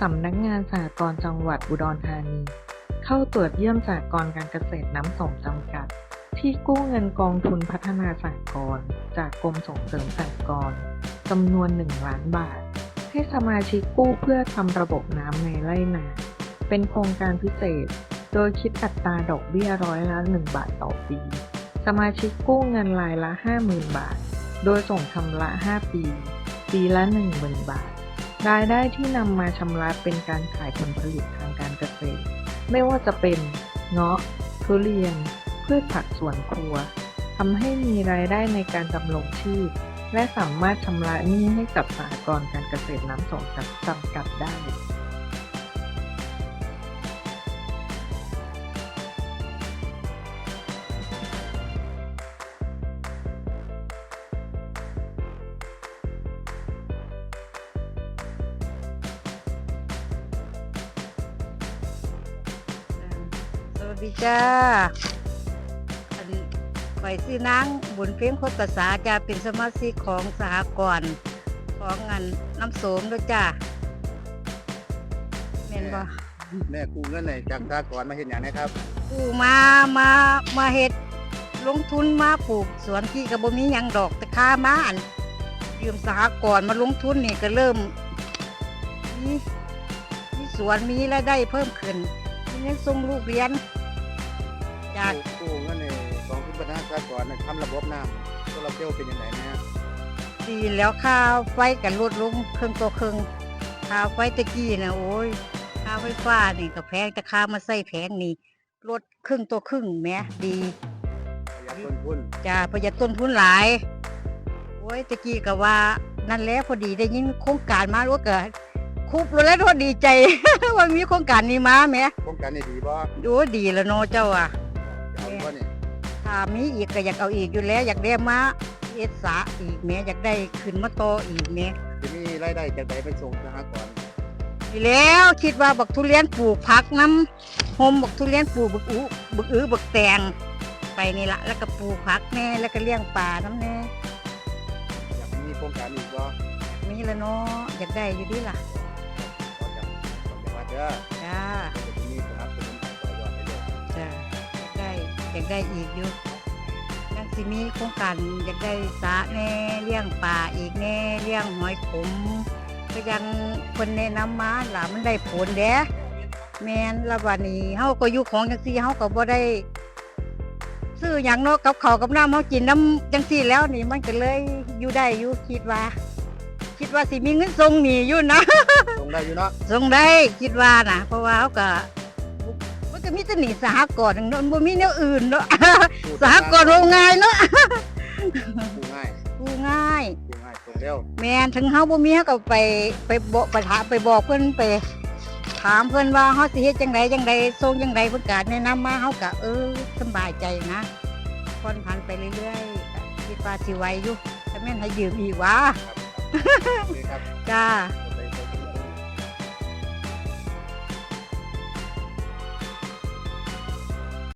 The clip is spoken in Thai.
สำนักงานสหกรณ์จังหวัดอุดรธานี เข้าตรวจเยี่ยมสหกรณ์การเกษตรน้ำสมจำกัด ที่กู้เงินกองทุนพัฒนาสหกรณ์จากกรมส่งเสริมสหกรณ์จำนวน 1 ล้านบาท ให้สมาชิกกู้เพื่อทำระบบน้ำในไร่นา เป็นโครงการพิเศษ โดยคิดอัตราดอกเบี้ยร้อยละ 1 บาทต่อปี สมาชิกกู้เงินรายละ 50,000 บาท โดยส่งชำระ 5 ปี ปีละ 10,000 บาท รายได้ที่นำมาชำระเป็นการขายผลผลิตทางการเกษตร ไม่ว่าจะเป็นเงาะทุเรียน พืชผักสวนครัวทำให้มีรายได้ในการดำรงชีพ และสามารถชำระหนี้ให้กับสหกรณ์การเกษตรน้ำสงจำกัดได้ วัสดีจ้าอันข่อยชื่อนางบุญเพียงโคตรสาจะเป็นสมาชิกของสหกรณ์ของงานน้ำโสมด้วยจ้าเม่นบ่แม่กู้เงินในจากสากรณ์มาเห็นอย่างนี้ครับกูมามามาเฮ็ดลงทุนมาปลูกสวนที่ก็บ่มีหยังดอกแต่ค่ามาอันยืมสหกรณ์มาลงทุนนี่ก็เริ่มมีมีสวนมีรายได้เพิ่มขึ้นมีเงินส่งลูกเรียน จากกู้เงินในกองทุนพัฒนาสากรณ์ทำระบบน้ำโซลาร์เซลล์เป็นยังไงนะฮะดีแล้วค่าไฟกันลดลงครึ่งต่อครึ่งค่าไฟตะกี้นะโอ้ยค่าไฟฟ้านี่ก็แพงแต่ค่ามาใส่แพงนี่ลดครึ่งต่อครึ่งแหม่ดีประหยัดต้นทุนจะประหยัดต้นทุนหลายโอ้ยตะกี้ก็ว่านั่นแหละพอดีได้ยินโครงการมาแล้วก็คุบแล้วก็ดีใจ ว่ามีโครงการนี้มาแหม่โครงการนี้ดีบ่ดูดีแล้วเนาะเจ้าอะจะเอาบ่เนี่ย ถ้ามีอีกก็อยากเอาอีกอยู่แล้ว อยากได้มาเอสสาอีกแหม่อยากได้ขึ้นมาโตออีกแหม่จะมีรายได้จากไหนไปส่งสหกรณ์ดีแล้วคิดว่าบักทุเรียนปลูกผักน้ำโฮมบักทุเรียนปลูกบักอุบักอื้อบักแตงไปนี่ละแล้วก็ปลูกผักแน่แล้วก็เลี้ยงปลาน้ำแน่อยากมีโครงการอีกบ่มีแล้วเนาะอยากได้อยู่ดีล่ะขอจากขอจากวัดเด้อจ้า อยากได้อีกอยู่ยังสิมีโครงการอยากได้สระแน่เลี้ยงปลาอีกแน่เลี้ยงหอยขมก็ยังคนแนะนำมาล่ะมันได้ผลเด้แม่นและวันนี้เฮาก็อยู่ของจังซี่เฮาก็บ่ได้ซื้อหยังเนาะกับข้าวกับน้ำเฮากินน้ำจังซี่แล้วนี่มันก็เลยอยู่ได้อยู่คิดว่า คิดว่าสิมีเงินส่งหนีอยู่นะ ส่งได้อยู่เนาะส่งได้คิดว่านะเพราะว่าเขาก็มัน ก็มีแต่หนีสหกรณ์อย่างเนาะมันบ่มีแนวอื่นเนาะ สหกรณ์โรงงานเนาะกู้ง่ายกู้ง่าย กู้ง่ายส่งเร็วแม่นถึงเฮาบ่มีเฮาก็ไปไปบอกไปถามไปบอกเพิ่นไป ถามเพิ่นว่าเฮาสิเฮ็ดจังไดจังไดส่งจังไดเพิ่นก็แนะนำมาเฮาก็เออสำบายใจนะผ่อนผันไปเรื่อยๆก็คิดว่าสิไหวอยู่ถ้าแม่นให้ยืมอีกวะครับครับโอเคครับ จ้าข